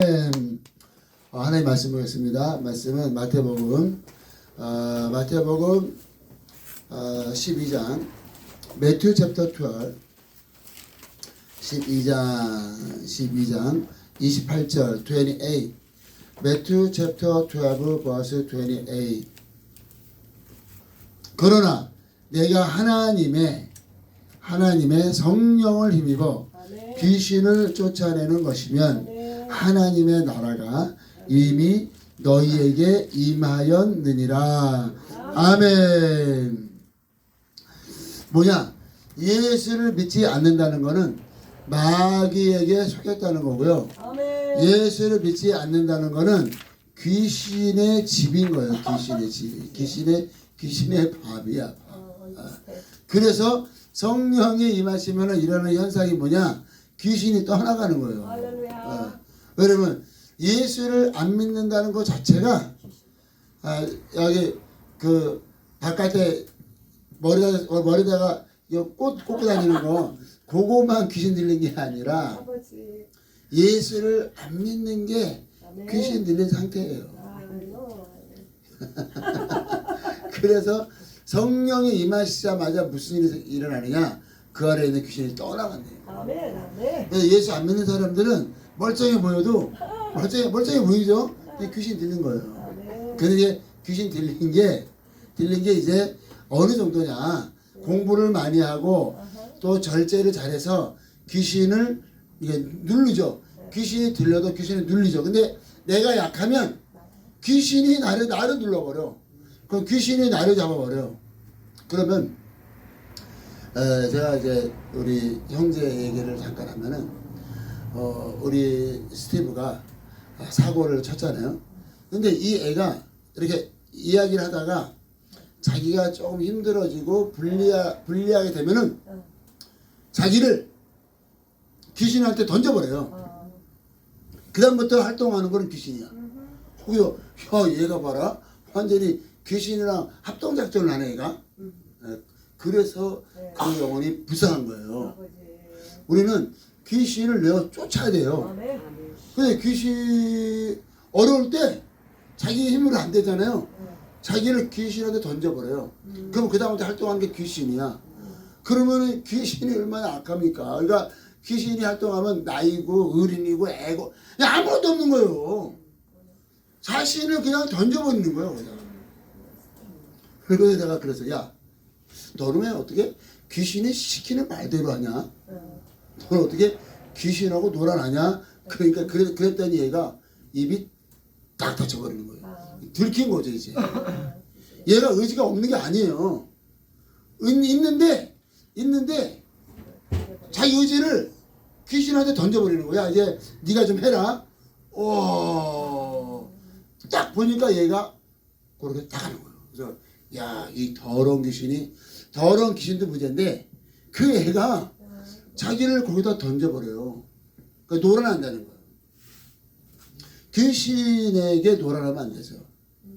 음, 어, 하나님 말씀 보겠습니다. 말씀은 마태복음 어, 마태복음 어, 12장 매튜 챕터 12 12장 12장 28절 28 매튜 챕터 12 verse 28 그러나 내가 하나님의 하나님의 성령을 힘입어. 귀신을 쫓아내는 것이면. 하나님의 나라가 이미 너희에게 임하였느니라. 아멘. 뭐냐? 예수를 믿지 않는다는 것은 마귀에게 속였다는 거고요. 예수를 믿지 않는다는 것은 귀신의 집인 거예요. 귀신의 집. 귀신의 귀신의 밥이야. 밥. 어, 그래서 성령이 임하시면 일어나는 현상이 뭐냐? 귀신이 떠나가는 거예요. 왜냐면 예수를 안 믿는다는 것 자체가 아, 여기 그 바깥에 머리다 머리다가 꽃 꽂고 다니는 거 그거만 귀신 들린 게 아니라. 예수를 안 믿는 게. 귀신 들린 상태예요. 아멘. 그래서 성령이 임하시자마자 무슨 일이 일어나느냐? 그 안에 있는 귀신이 떠나간대요. 아멘. 그래서 예수 안 믿는 사람들은 멀쩡해 보여도 멀쩡해, 멀쩡해 보이죠? 귀신 들린 거예요. 근데 귀신 들린 게 들린 게 이제 어느 정도냐? 공부를 많이 하고. 또 절제를 잘해서 귀신을 이게 누르죠. 귀신이 들려도 귀신을 눌리죠. 근데 내가 약하면 귀신이 나를 나를 눌러버려. 그럼 귀신이 나를 잡아버려. 그러면 에, 제가 이제 우리 형제 얘기를 잠깐 하면은 어, 우리 스티브가 사고를 쳤잖아요. 근데 이 애가 이렇게 이야기를 하다가 자기가 조금 힘들어지고 불리하, 불리하게 되면은 어. 자기를 귀신한테 던져버려요. 어. 그다음부터 활동하는 거는 귀신이야. 그요, 야, 얘가 봐라. 완전히 귀신이랑 합동작전을 하네, 얘가. 음. 예, 그래서 네. 그 영혼이 불쌍한 거예요. 우리는 귀신을 내어 쫓아야 돼요. 아멘. 근데 귀신, 어려울 때 자기 힘으로 안 되잖아요. 어. 자기를 귀신한테 던져버려요. 음. 그럼 그 다음부터 활동하는 게 귀신이야. 그러면은 귀신이 얼마나 악합니까? 그러니까 귀신이 활동하면 나이고 어린이고 애고 아무것도 없는 거예요. 자신을 그냥 던져버리는 거예요. 그냥. 그래서 내가 그래서 야 너는 왜 어떻게 귀신이 시키는 말대로 하냐? 어. 너는 어떻게 귀신하고 놀아나냐? 그러니까 그래, 그랬더니 얘가 입이 딱 닫혀버리는 거예요. 아. 들킨 거죠 이제. 얘가 의지가 없는 게 아니에요. 은 있는데 있는데 자기 의지를 귀신한테 던져버리는 거야. 이제 네가 좀 해라. 오, 딱 보니까 얘가 그렇게 딱 하는 거예요. 그래서 야, 이 더러운 귀신이 더러운 귀신도 문제인데 그 애가 자기를 거기다 던져버려요. 그러니까 놀아난다는 거예요. 귀신에게 놀아나면 안 되죠.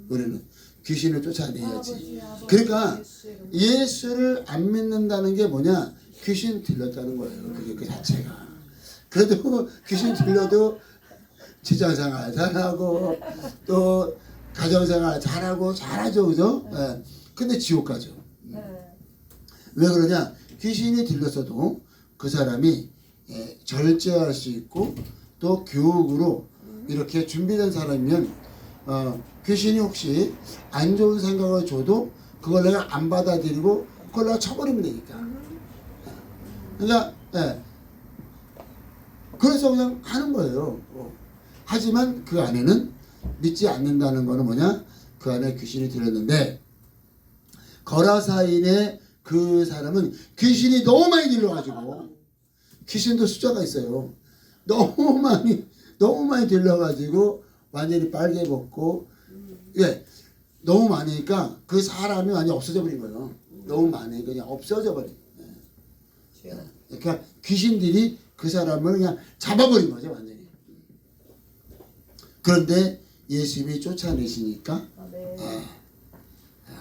우리는 귀신을 쫓아내야지. 그러니까 예수. 예수를 안 믿는다는 게 뭐냐? 귀신 들렸다는 거예요. 그게 그 자체가. 그래도 귀신 들려도 직장생활 잘하고 또 가정생활 잘하고 잘하죠, 그죠? 예. 근데 지옥 가죠. 네. 왜 그러냐? 귀신이 들렸어도 그 사람이 예, 절제할 수 있고 또 교육으로 이렇게 준비된 사람이면 어, 귀신이 혹시 안 좋은 생각을 줘도 그걸 내가 안 받아들이고 그걸 내가 쳐버리면 되니까. 그러니까 예. 그래서 그냥 하는 거예요. 어. 하지만 그 안에는 믿지 않는다는 거는 뭐냐? 그 안에 귀신이 들었는데 거라사인의 그 사람은 귀신이 너무 많이 들려가지고 귀신도 숫자가 있어요. 너무 많이 너무 많이 들려가지고 완전히 빨개 벗고 예 너무 많으니까 그 사람이 완전 히 없어져 버린 거예요. 너무 많으니까 그냥 없어져 버린. 예. 그러니까 귀신들이 그 사람을 그냥 잡아버린 거죠 완전히. 그런데 예수님이 쫓아내시니까 아멘.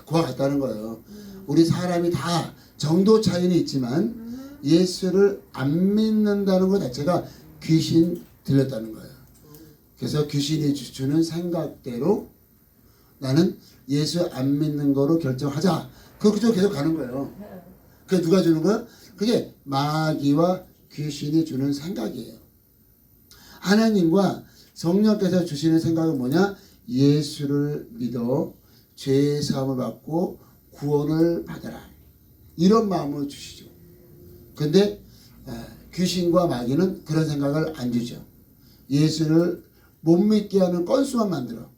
그와 같다는 거예요. 우리 사람이 다 정도 차이는 있지만 예수를 안 믿는다는 것 자체가 귀신 들렸다는 거예요. 그래서 귀신이 주는 생각대로 나는 예수 안 믿는 거로 결정하자. 그렇게 계속 가는 거예요. 그게 누가 주는 거야? 그게 마귀와 귀신이 주는 생각이에요. 하나님과 성령께서 주시는 생각은 뭐냐? 예수를 믿어 죄의 사함을 받고 구원을 받아라. 이런 마음을 주시죠. 근데 어, 귀신과 마귀는 그런 생각을 안 주죠. 예수를 못 믿게 하는 건수만 만들어.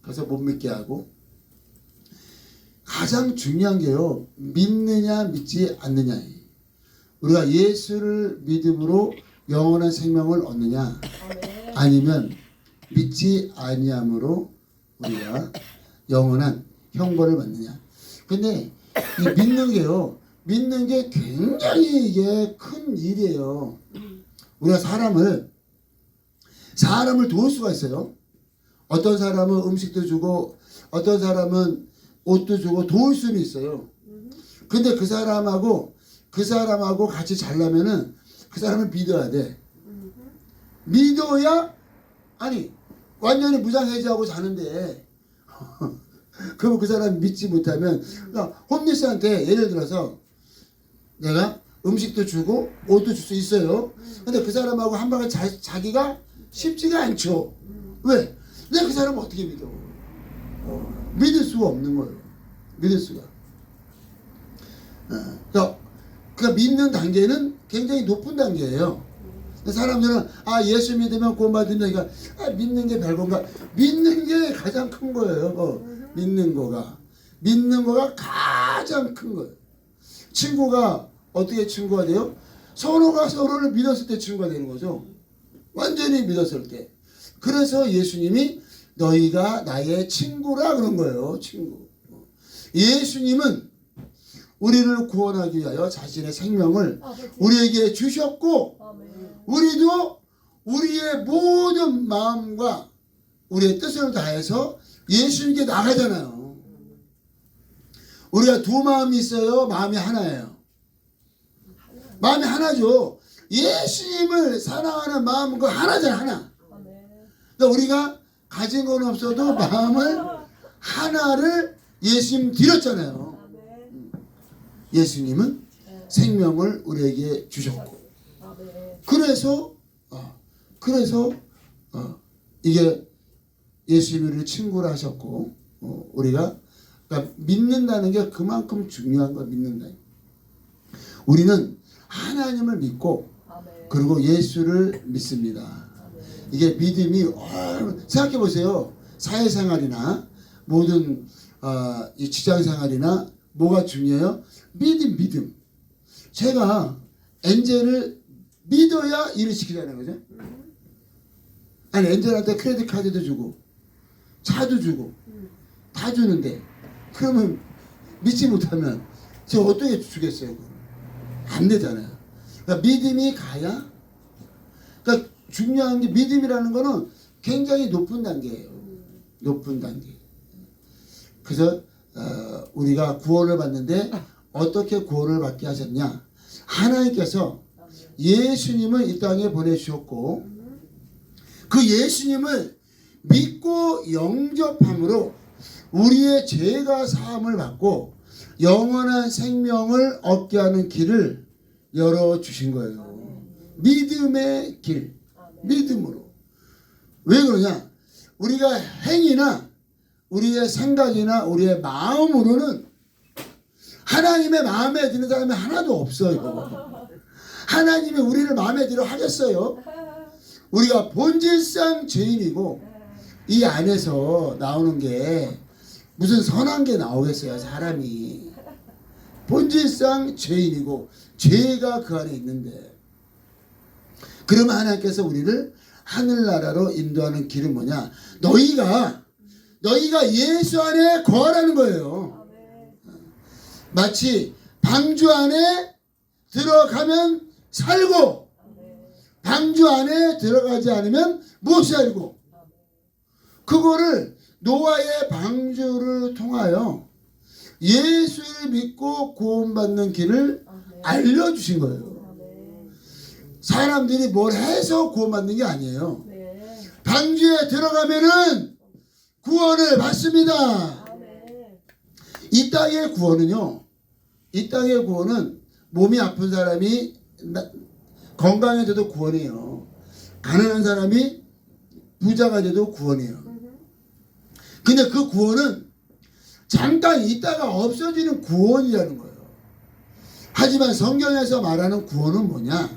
그래서 못 믿게 하고 가장 중요한 게요. 믿느냐 믿지 않느냐예요. 우리가 예수를 믿음으로 영원한 생명을 얻느냐. 아니면 믿지 아니함으로 우리가 영원한 형벌을 받느냐. 근데 이 믿는 게요. 믿는 게 굉장히 이게 큰 일이에요. 우리가 사람을 사람을 도울 수가 있어요. 어떤 사람은 음식도 주고 어떤 사람은 옷도 주고 도울 수는 있어요. 근데 그 사람하고 그 사람하고 같이 잘라면은 그 사람을 믿어야 돼. 믿어야 아니 완전히 무장해제하고 자는데 그러면 그 사람 믿지 못하면 그러니까 홈리스한테 예를 들어서 내가 음식도 주고 옷도 줄 수 있어요. 근데 그 사람하고 한 방에 자, 자기가 쉽지가 않죠. 왜? 내가 그 사람을 어떻게 믿어? 어, 믿을 수가 없는 거예요. 믿을 수가. 어, 그러니까, 그러니까 믿는 단계는 굉장히 높은 단계예요. 사람들은 아 예수 믿으면 구원받는다 그러니까 아, 믿는 게 별건가 믿는 게 가장 큰 거예요 어, 믿는 거가 믿는 거가 가장 큰 거예요 친구가 어떻게 친구가 돼요 서로가 서로를 믿었을 때 친구가 되는 거죠 완전히 믿었을 때 그래서 예수님이 너희가 나의 친구라 그런 거예요 친구 예수님은 우리를 구원하기 위하여 자신의 생명을 아버지. 우리에게 주셨고 아멘. 우리도 우리의 모든 마음과 우리의 뜻을 다해서 예수님께 나가잖아요. 우리가 두 마음이 있어요. 마음이 하나예요. 마음이 하나죠. 예수님을 사랑하는 마음은 그 하나잖아 하나. 그러니까 우리가 가진 건 없어도 마음을 하나를 예수님 드렸잖아요. 예수님은 생명을 우리에게 주셨고. 그래서 어, 그래서 어, 이게 예수님이 우리를 친구로 하셨고 어, 우리가 그러니까 믿는다는 게 그만큼 중요한 거 믿는다. 우리는 하나님을 믿고 아멘. 그리고 예수를 믿습니다. 아멘. 이게 믿음이 어, 생각해 보세요. 사회생활이나 모든 어, 이 직장생활이나 뭐가 중요해요? 믿음, 믿음. 제가 엔젤을 믿어야 일을 시키자는 거죠. 아니 엔젤한테 크레딧 카드도 주고 차도 주고 다 주는데 그러면 믿지 못하면 제가 어떻게 주겠어요? 안 되잖아요. 그러니까 믿음이 가야 그러니까 중요한 게 믿음이라는 거는 굉장히 높은 단계예요. 높은 단계. 그래서 어, 우리가 구원을 받는데 어떻게 구원을 받게 하셨냐? 하나님께서. 예수님을 이 땅에 보내주셨고 그 예수님을 믿고 영접함으로 우리의 죄가 사함을 받고 영원한 생명을 얻게 하는 길을 열어 주신 거예요. 믿음의 길. 믿음으로. 왜 그러냐? 우리가 행위나 우리의 생각이나 우리의 마음으로는 하나님의 마음에 드는 사람이 하나도 없어요. 하나님이 우리를 마음에 들어 하겠어요. 우리가 본질상 죄인이고 이 안에서 나오는 게 무슨 선한 게 나오겠어요, 사람이. 본질상 죄인이고 죄가 그 안에 있는데 그러면 하나님께서 우리를 하늘나라로 인도하는 길은 뭐냐? 너희가 너희가 예수 안에 거하라는 거예요. 마치 방주 안에 들어가면 살고. 방주 안에 들어가지 않으면 못 살고. 그거를 노아의 방주를 통하여 예수를 믿고 구원받는 길을. 알려주신 거예요. 사람들이 뭘 해서 구원받는 게 아니에요. 네. 방주에 들어가면은 구원을 받습니다. 이 땅의 구원은요. 이 땅의 구원은 몸이 아픈 사람이 나- 건강해져도 구원이에요. 가난한 사람이 부자가 돼도 구원이에요. 근데 그 구원은 잠깐 있다가 없어지는 구원이라는 거예요. 하지만 성경에서 말하는 구원은 뭐냐?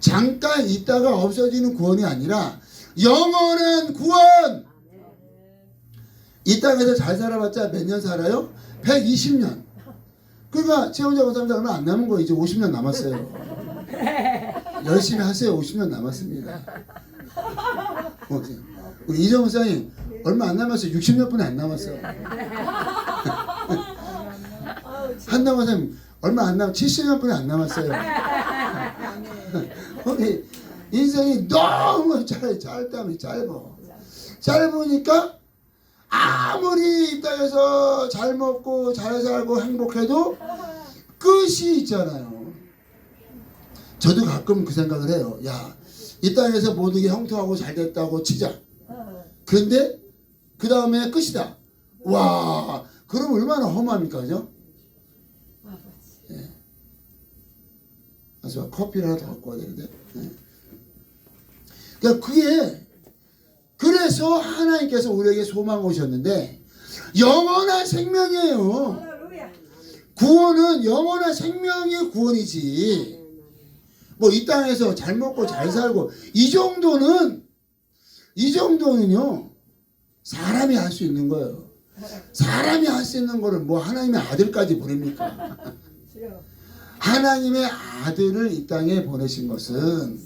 잠깐 있다가 없어지는 구원이 아니라 영원한 구원! 이 땅에서 잘 살아봤자 몇 년 살아요? 120년. 그러니까 최원자 권사님도 얼마 안 남은 거예요. 이제 50년 남았어요. 열심히 하세요. 50년 남았습니다. 이정훈 사님 얼마 안 남았어요. 60년 분이 안 남았어요. 한남원 사님 얼마 안 남, 70년 분이 안 남았어요. 우리 인생이 너무 짧, 짧다면 짧아. 짧으니까 아무리 이 땅에서 잘 먹고 잘 살고 행복해도 끝이 있잖아요. 저도 가끔 그 생각을 해요. 야, 이 땅에서 모든 게 형통하고 잘 됐다고 치자. 어, 그런데 그 다음에 끝이다. 와, 그럼 얼마나 험합니까, 그죠? 아버지. 그래서 커피를 하나 더 갖고 와야 되는데. 네. 그러니까 그게 그래서 하나님께서 우리에게 소망 오셨는데 영원한 생명이에요. 구원은 영원한 생명의 구원이지. 뭐 이 땅에서 잘 먹고 잘 살고 이 정도는 이 정도는요 사람이 할 수 있는 거예요. 사람이 할 수 있는 거를 뭐 하나님의 아들까지 보냅니까? 하나님의 아들을 이 땅에 보내신 것은.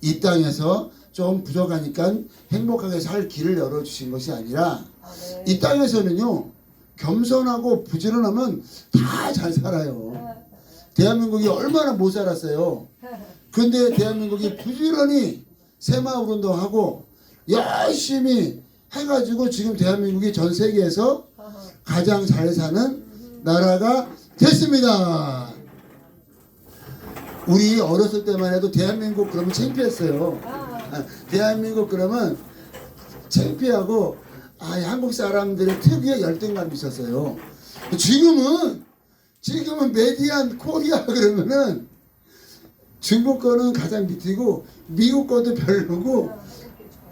이 땅에서 좀 부족하니까 행복하게 살 길을 열어주신 것이 아니라 아멘. 이 땅에서는요 겸손하고 부지런하면 다 잘 살아요. 대한민국이 얼마나 못 살았어요. 그런데 대한민국이 부지런히 새마을 운동하고 열심히 해가지고 지금 대한민국이 전 세계에서. 가장 잘 사는 나라가 됐습니다. 우리 어렸을 때만 해도 대한민국 그러면 창피했어요. 아, 아, 대한민국 그러면 창피하고 아, 한국 사람들의 특유의 열등감이 있었어요. 지금은 지금은 메디안 코리아 그러면은 중국 거는 가장 밑이고 미국 거도 별로고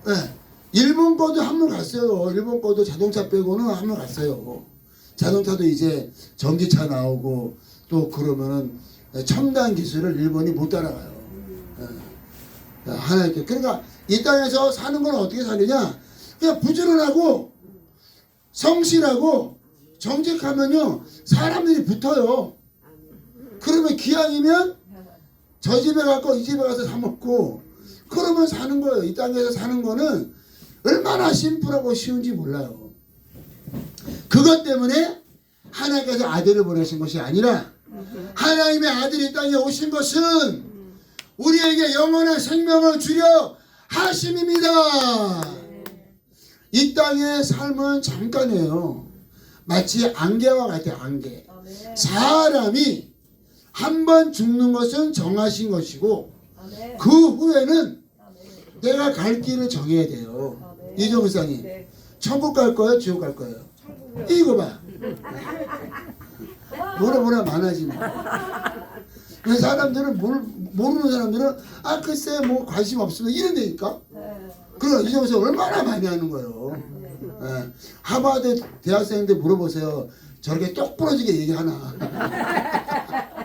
예, 일본 거도 한번 갔어요. 일본 거도 자동차 빼고는 한번 갔어요. 자동차도 이제 전기차 나오고 또 그러면은 첨단 기술을 일본이 못 따라가요. 예. 하나님께 그러니까 이 땅에서 사는 건 어떻게 사느냐? 그냥 부지런하고 성실하고 정직하면요 사람들이 붙어요. 그러면 기왕이면 저 집에 가고 이 집에 가서 사 먹고 그러면 사는 거예요. 이 땅에서 사는 거는 얼마나 심플하고 쉬운지 몰라요. 그것 때문에 하나님께서 아들을 보내신 것이 아니라 하나님의 아들이 이 땅에 오신 것은 우리에게 영원한 생명을 주려 하심입니다. 이 땅의 삶은 잠깐이에요. 마치 안개와 같아요. 안개. 사람이 한 번 죽는 것은 정하신 것이고. 그 후에는. 내가 갈 길을 정해야 돼요. 아멘. 이종사님 네. 천국 갈 거예요? 지옥 갈 거예요? 이거 봐. 뭐라 뭐라 많아지네. 근데 사람들은 모르, 모르는 사람들은 아 글쎄 뭐 관심 없으면 이런다니까. 네. 그럼 이종사 얼마나 많이 하는 거예요. 예. 하버드 대학생인데 물어보세요. 저렇게 똑부러지게 얘기하나.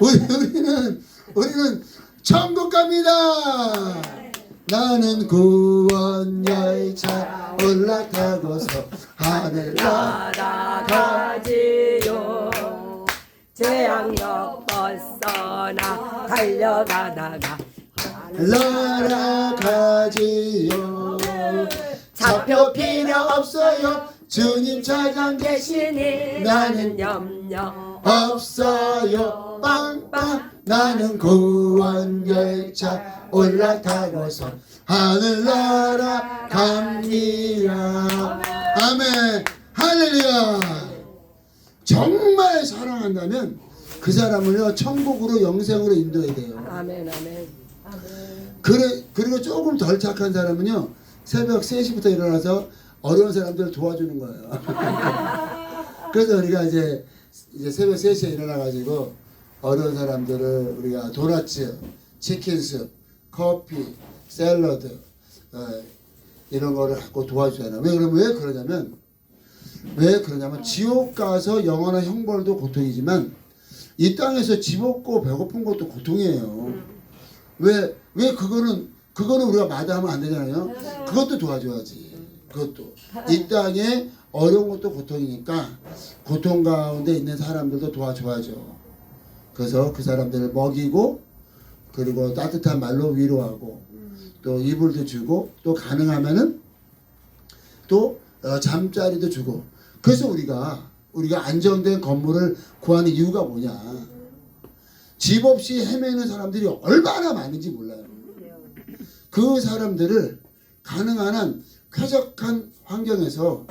우리, 우리는 우리는 천국 갑니다. 나는 구원 열차 올라타고서 하늘 날아가지요 재앙역 벗어나 달려가다가 날아가지요. 잡혀 필요 없어요. 주님 찾아 계시니 나는 염려 없어요 빵빵 나는 구원 열차 올라타고서 하늘나라 갑니다 아멘 할렐루야 정말 사랑한다면 그 사람을요 천국으로 영생으로 인도해야 돼요 아멘 아멘 아멘. 그래 그리고 조금 덜 착한 사람은요 새벽 3시부터 일어나서 어려운 사람들을 도와주는 거예요. 그래서 우리가 이제 이제 새벽 3시에 일어나 가지고 어려운 사람들을 우리가 도넛츠, 치킨스, 커피, 샐러드 어, 이런 거를 갖고 도와주잖아요. 왜 그러면 왜 그러냐면 왜 그러냐면 지옥 가서 영원한 형벌도 고통이지만 이 땅에서 집 없고 배고픈 것도 고통이에요. 왜왜 그거는 그거는 우리가 마다하면 안 되잖아요. 그것도 도와줘야지. 그것도 이 땅에 어려운 것도 고통이니까 고통 가운데 있는 사람들도 도와줘야죠. 그래서 그 사람들을 먹이고 그리고 따뜻한 말로 위로하고 또 이불도 주고 또 가능하면은 또 어, 잠자리도 주고. 그래서 우리가 우리가 안정된 건물을 구하는 이유가 뭐냐. 집 없이 헤매는 사람들이 얼마나 많은지 몰라요. 그 사람들을 가능한 한 쾌적한 환경에서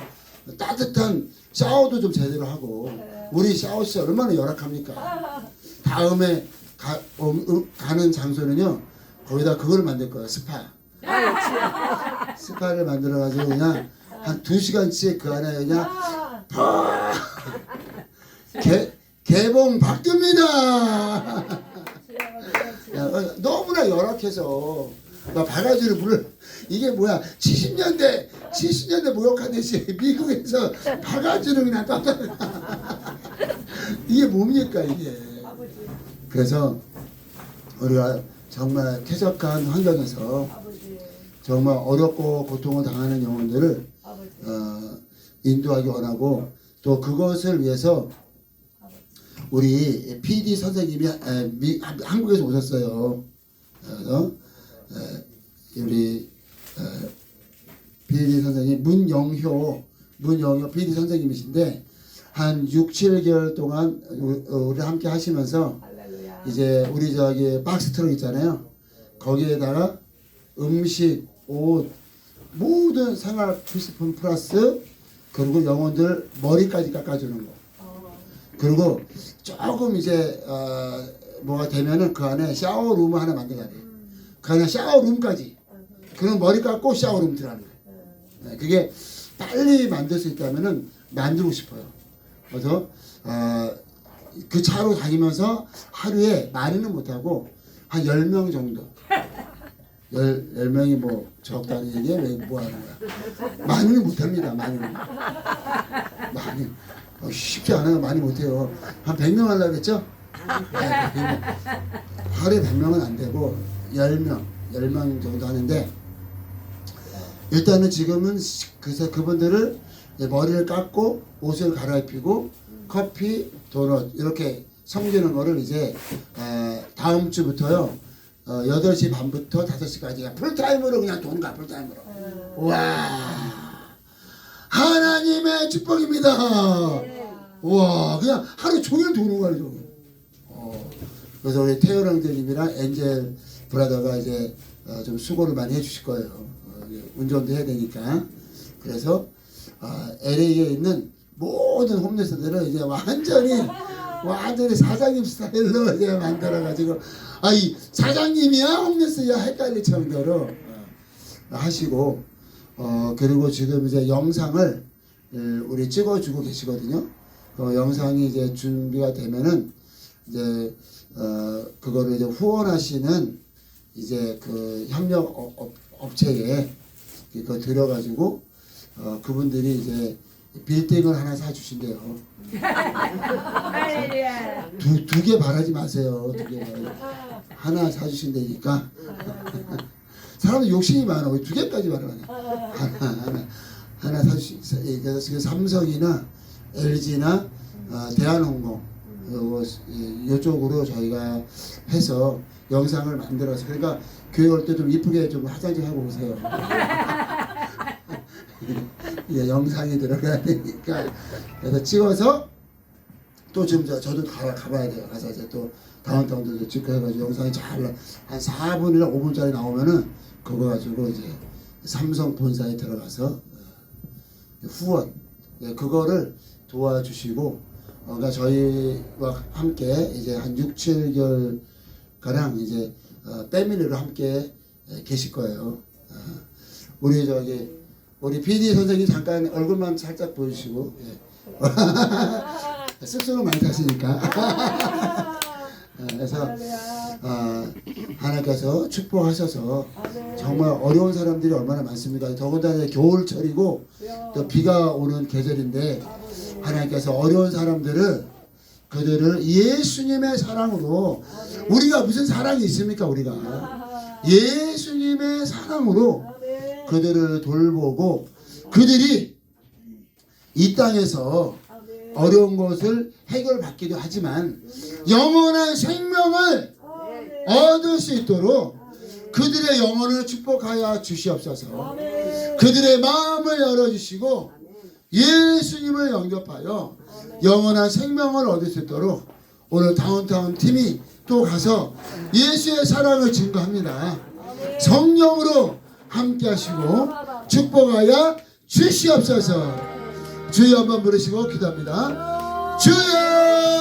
따뜻한 샤워도 좀 제대로 하고. 우리 샤워 시설 얼마나 열악합니까 다음에 가, 어, 음, 가는 장소는요 거기다 그걸 만들 거예요 스파. 스파를 만들어 가지고 그냥 한 두 시간씩 그 안에 그냥 팍 개, 개봉 박두입니다. 야, 어, 너무나 열악해서 막 바가지를 물을 이게 뭐야 70년대 70년대 무역한 대시 미국에서 바가지를 그냥 깜짝 이게 뭡니까 이게 그래서 우리가 정말 쾌적한 환경에서 정말 어렵고 고통을 당하는 영혼들을 어, 인도하기 원하고 또 그것을 위해서 우리 PD 선생님이 에, 미, 한- 한국에서 오셨어요. 그래서 에, 우리 에, PD 선생님 문영효 문영효 PD 선생님이신데 한 6, 7개월 동안 우리, 어, 우리 함께 하시면서. 이제 우리 저기 박스 트럭 있잖아요. 거기에다가 음식, 옷, 모든 생활 필수품 플러스 그리고 영혼들 머리까지 깎아주는 거. 어, 그리고 조금 이제 어, 뭐가 되면은 그 안에 샤워룸 하나 만들어야 돼. 그 안에 샤워룸까지. 그럼 머리 깎고 샤워룸 들어가는 거예요. 네, 그게 빨리 만들 수 있다면은 만들고 싶어요. 그래서 어, 그 차로 다니면서 하루에 많이는 못하고 한 10명 정도. 열, 열 명이 뭐 적다는 얘기야? 왜뭐 하는 거야? 많이는 못합니다. 많이는. 많이. 어, 쉽지 않아요. 많이 못해요. 한 100명 하려고 그랬죠? 네, 100명. 하루에 100명은 안 되고 10명, 10명 정도 하는데 일단은 지금은 시- 그래서 그분들을 머리를 깎고 옷을 갈아입히고 커피, 도넛 이렇게 섬기는 거를 이제 어, 다음 주부터요. 어, 8시 반부터 5시까지 풀타임으로 그냥 도는 거야 풀타임으로. 와. 하나님의 축복입니다. 와 그냥 하루 종일 도는 거야 종일. 어, 그래서 우리 태열 형제님이랑 엔젤 브라더가 이제 어, 좀 수고를 많이 해주실 거예요. 어, 운전도 해야 되니까. 그래서 어, LA에 있는 모든 홈레스들은 이제 완전히 완전히 사장님 스타일로 이제 만들어가지고 아 이 사장님이야 홈레스야 헷갈릴 정도로 어, 하시고 어 그리고 지금 이제 영상을 예, 우리 찍어주고 계시거든요. 그 영상이 이제 준비가 되면은 이제 어 그거를 이제 후원하시는 이제 그 협력 업- 업- 업체에 그거 들어가지고 어 그분들이 이제 빌딩을 하나 사주신대요. 두 두 개 바라지 마세요. 두 개 바라지. 하나 사주신다니까. 사람들 욕심이 많아. 왜 두 개까지 바라냐? 하나 하나 하나 사주시. 그래서 삼성이나 LG나 어, 대한항공 이- 요쪽으로 저희가 해서 영상을 만들어서 그러니까 교회 올 때 좀 이쁘게 좀 화장 좀 하고 오세요. 이게 영상이 들어가야 되니까 그래서 찍어서 또 지금 저, 저도 가, 가봐야 돼요. 가서 이제 또 다운타운도 찍고 해가지고 영상이 잘한 4분이나 5분짜리 나오면은 그거 가지고 이제 삼성 본사에 들어가서 어, 후원 예, 그거를 도와주시고 어, 그러니까 저희와 함께 이제 한 6, 7개월 가량 이제 어, 패밀리로 함께 예, 계실 거예요. 아, 우리 저기 우리 PD 선생님 잠깐 얼굴만 살짝 보여주시고 예. 습성을 많이 타시니까. 아, 그래서 아, 하나님께서 축복하셔서 정말 어려운 사람들이 얼마나 많습니까? 더군다나 겨울철이고 또 비가 오는 계절인데 하나님께서 어려운 사람들을 그들을 예수님의 사랑으로 우리가 무슨 사랑이 있습니까 우리가? 예수님의 사랑으로 그들을 돌보고 그들이 이 땅에서 어려운 것을 해결받기도 하지만 영원한 생명을 얻을 수 있도록 그들의 영혼을 축복하여 주시옵소서. 그들의 마음을 열어주시고 예수님을 영접하여 영원한 생명을 얻을 수 있도록 오늘 다운타운 팀이 또 가서 예수의 사랑을 증거합니다. 성령으로 함께 하시고 축복하여 주시옵소서. 주여 한번 부르시고 기도합니다. 주여